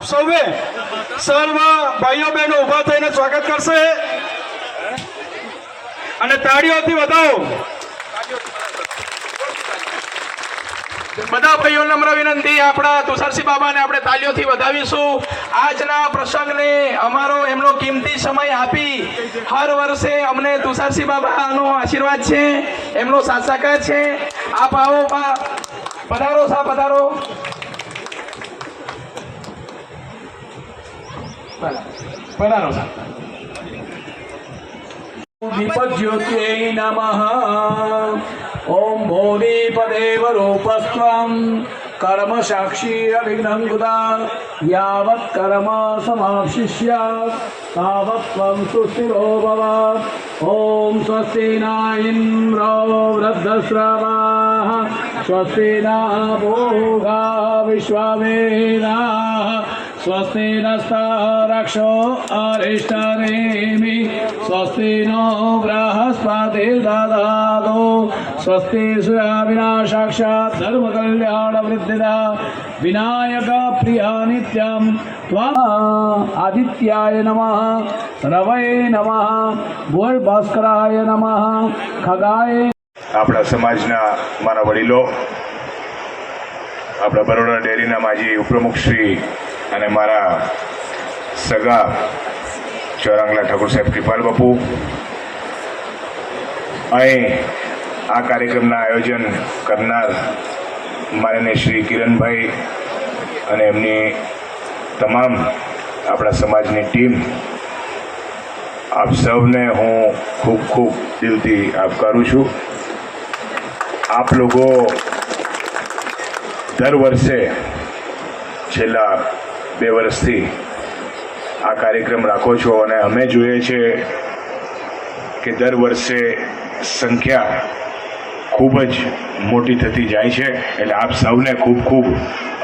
સૌએ સર્વ ભાઈઓ બહેનો ઊભા થઈને સ્વાગત કરશે. અને તાળીઓથી વધાવો. બધા ભાઈઓ નમ્ર વિનંતી, આપણા તુષારસિંહ બાબાને આપણે તાલીઓથી વધાવીશું. આજના પ્રસંગને અમારો એમનો કિંમતી સમય આપી હર વર્ષે અમને તુષારસિંહ બાબાનો આશીર્વાદ છે, એમનો સાસકા છે. આપ આવો. પધારો સા, પધારો. પધારો દીપક જ્યોતિર્ય નમઃ ઓમ ભોની પદેવ રૂપસ્ત્વમ કર્મ સાક્ષી અવિઘ્નં કુતા યાવત કર્મ સમાપ્શિષ્યા તાવત સુસ્થિરો ભવ ઓમ સ્વસ્તિ ન ઇન્દ્ર વૃદ્ધશ્રવા સ્વસ્તિ ન ભોગા વિશ્વામેના स्वस्ति नस्तारक्षो अरिष्टनेमि स्वस्ति नो बृहस्पतिर्ददातु स्वस्ति सुयाविना साक्षात् धर्मकल्याणवृद्धिदा विनायकप्रिया नित्यं त्वा आदित्याय नमः रवये नमः भूर्भास्कराय नमः खगाय આપણા સમાજના મારા વડીલો આપણા બરોડા ડેરીના માજી ઉપપ્રમુખ શ્રી અને મારા સગા ચોરાંગલા ઠાકોર સાહેબ કૃપાલ બાપુ. અહીં આ કાર્યક્રમના આયોજન કરનાર માનને શ્રી કિરણભાઈ અને એમની તમામ આપણા સમાજની ટીમ, આપ સૌને હું ખૂબ ખૂબ દિલથી આવકારું છું. આપ લોકો દર વર્ષે છેલ્લા બે વર્ષથી આ કાર્યક્રમ રાખો છો અને અમે જોઈએ છીએ કે દર વર્ષે સંખ્યા ખૂબ જ મોટી થતી જાય છે. એટલે આપ સૌને ખૂબ ખૂબ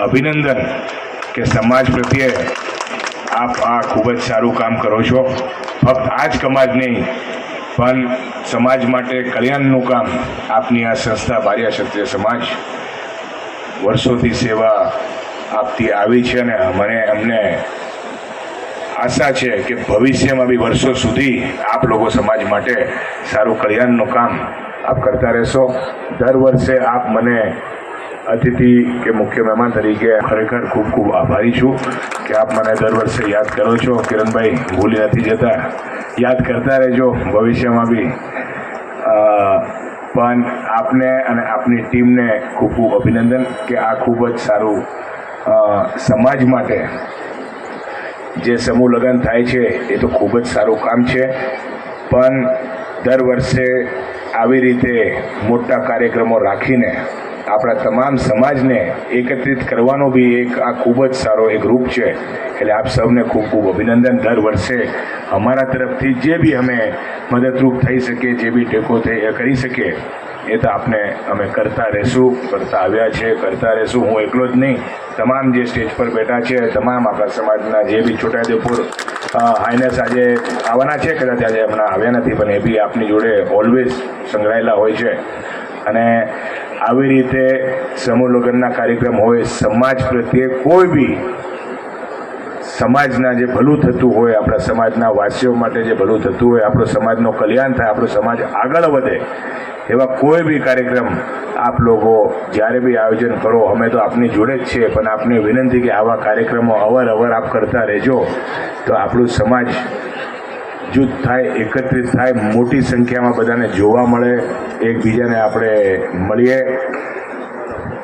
અભિનંદન કે સમાજ પ્રત્યે આપ આ ખૂબ જ સારું કામ કરો છો. ફક્ત આ જ કમાજ નહીં, પણ સમાજ માટે કલ્યાણનું કામ આપની આ સંસ્થા ભાર્યા ક્ષત્રિય સમાજ વર્ષોથી સેવા આપતી આવી છે અને મને અમને આશા છે કે ભવિષ્યમાં બી વર્ષો સુધી આપ લોકો સમાજ માટે સારું કલ્યાણનું કામ આપ કરતા રહેશો. દર વર્ષે આપ મને અતિથિ કે મુખ્ય મહેમાન તરીકે ખરેખર ખૂબ ખૂબ આભારી છું કે આપ મને દર વર્ષે યાદ કરો છો. કિરણભાઈ, ભૂલી નથી જતા. યાદ કરતા રહેજો. ભવિષ્યમાં બી પણ આપને અને આપની ટીમને ખૂબ ખૂબ અભિનંદન કે આ ખૂબ જ સારું સમાજ માટે જે સમૂહ લગ્ન થાય છે, એ તો ખૂબ જ સારું કામ છે. પણ દર વર્ષે આવી રીતે મોટા કાર્યક્રમો રાખીને આપણા તમામ સમાજને એકત્રિત કરવાનો બી એક આ ખૂબ જ સારો એક રૂપ છે. એટલે આપ સૌને ખૂબ ખૂબ અભિનંદન. દર વર્ષે અમારા તરફથી જે બી અમે મદદરૂપ થઈ શકીએ, જે બી ટેકો થઈ કરી શકીએ. એ તો આપને અમે કરતા રહેશું કરતા આવ્યા છે કરતા રહેશું. હું એકલો જ નહીં તમામ જે સ્ટેજ પર બેઠા છે તમામ આપણા સમાજના જે બી છોટાઉદેપુર અ, હાઈનેસ આજે આવવાના છે કદાચ આજે હમણાં આવ્યા નથી પણ એ બી આપની જોડે ઓલવેઝ સંકળાયેલા હોય છે. અને આવી રીતે સમૂહ લગ્નના કાર્યક્રમ હોય સમાજ પ્રત્યે કોઈ બી સમાજના જે ભલું થતું હોય, આપણા સમાજના વાસીઓ માટે જે ભલું થતું હોય, આપણો સમાજનો કલ્યાણ થાય, આપણો સમાજ આગળ વધે, એવા કોઈ બી કાર્યક્રમ આપ લોકો જ્યારે બી આયોજન કરો, અમે તો આપની જોડે જ છીએ, પણ આપની વિનંતી કે આવા કાર્યક્રમો અવર આપ કરતા રહેજો. તો આપણું સમાજ જૂથ થાય, એકત્રિત થાય, મોટી સંખ્યામાં બધાને જોવા મળે, એકબીજાને આપણે મળીએ.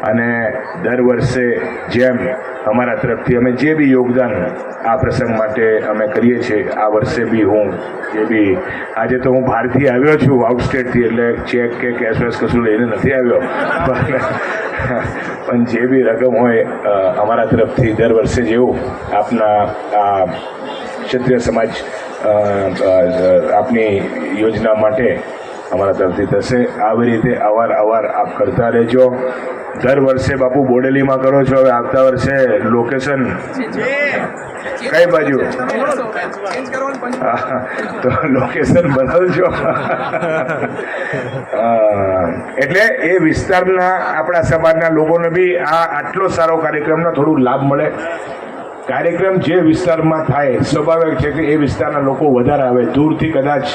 અને દર વર્ષે જેમ અમારા તરફથી અમે જે બી યોગદાન આ પ્રસંગ માટે અમે કરીએ છીએ, આ વર્ષે બી હું જે બી આજે તો હું બહારથી આવ્યો છું, આઉટસ્ટેટથી, એટલે ચેક કે કેશ વેશ કશું લઈને નથી આવ્યો. પણ જે બી રકમ હોય અમારા તરફથી દર વર્ષે જેવું આપના આ ક્ષત્રિય સમાજ આપની યોજના માટે અમારા તરફથી થશે. આવી રીતે અવાર અવાર આપ કરતા રહેજો. દર વર્ષે બાપુ બોડેલીમાં કરો છો. હવે આવતા વર્ષે લોકેશન કઈ બાજુ? તો લોકેશન બદલજો. એટલે એ વિસ્તારના આપણા સમાજના લોકોને બી આ આટલો સારો કાર્યક્રમનો થોડું લાભ મળે. કાર્યક્રમ જે વિસ્તારમાં થાય, સ્વાભાવિક છે કે એ વિસ્તારના લોકો વધારે આવે. દૂરથી કદાચ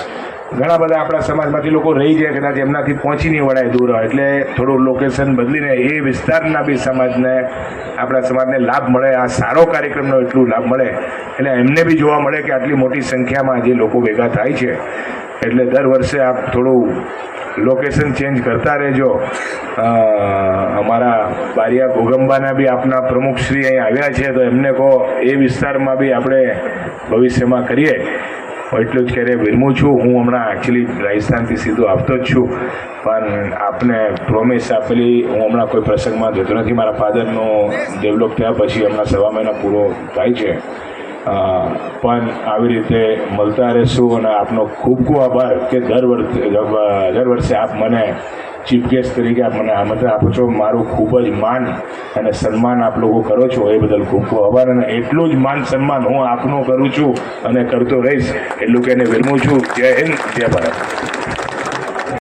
ઘણા બધા આપણા સમાજમાંથી લોકો રહી જાય કદાચ એમનાથી પહોંચી નહીં વળાય દૂર હોય. એટલે થોડું લોકેશન બદલીને એ વિસ્તારના બી સમાજને, આપણા સમાજને લાભ મળે, આ સારો કાર્યક્રમનો એટલું લાભ મળે. એટલે એમને બી જોવા મળે કે આટલી મોટી સંખ્યામાં જે લોકો ભેગા થાય છે. એટલે દર વર્ષે આપ થોડું લોકેશન ચેન્જ કરતા રહેજો. અમારા બારિયા ઘોગંબાના બી આપના પ્રમુખશ્રી અહીં આવ્યા છે, તો એમને કહો, એ વિસ્તારમાં બી આપણે ભવિષ્યમાં કરીએ. એટલું જ ક્યારે વિરમું છું. હું હમણાં એકચ્યુઅલી રાજસ્થાનથી સીધું આવતો જ છું. પણ આપને પ્રોમિસ આપેલી, હું હમણાં કોઈ પ્રસંગમાં જતો નથી. મારા ફાધરનો ડેવલપ થયા પછી હમણાં સવા મહિના પૂરો થાય છે. પણ આવી રીતે મળતા રહેશું અને આપનો ખૂબ ખૂબ આભાર કે દર વર્ષે દર વર્ષે આપ મને ચીફ ગેસ્ટ તરીકે આપ મને આમંત્રણ આપો છો. મારું ખૂબ જ માન અને સન્માન આપ લોકો કરો છો એ બદલ ખૂબ ખૂબ આભાર અને એટલું જ માન સન્માન હું આપનું કરું છું અને કરતો રહીશ. એટલું કે એને વિરમું છું. જય હિન્દ, જય ભારત.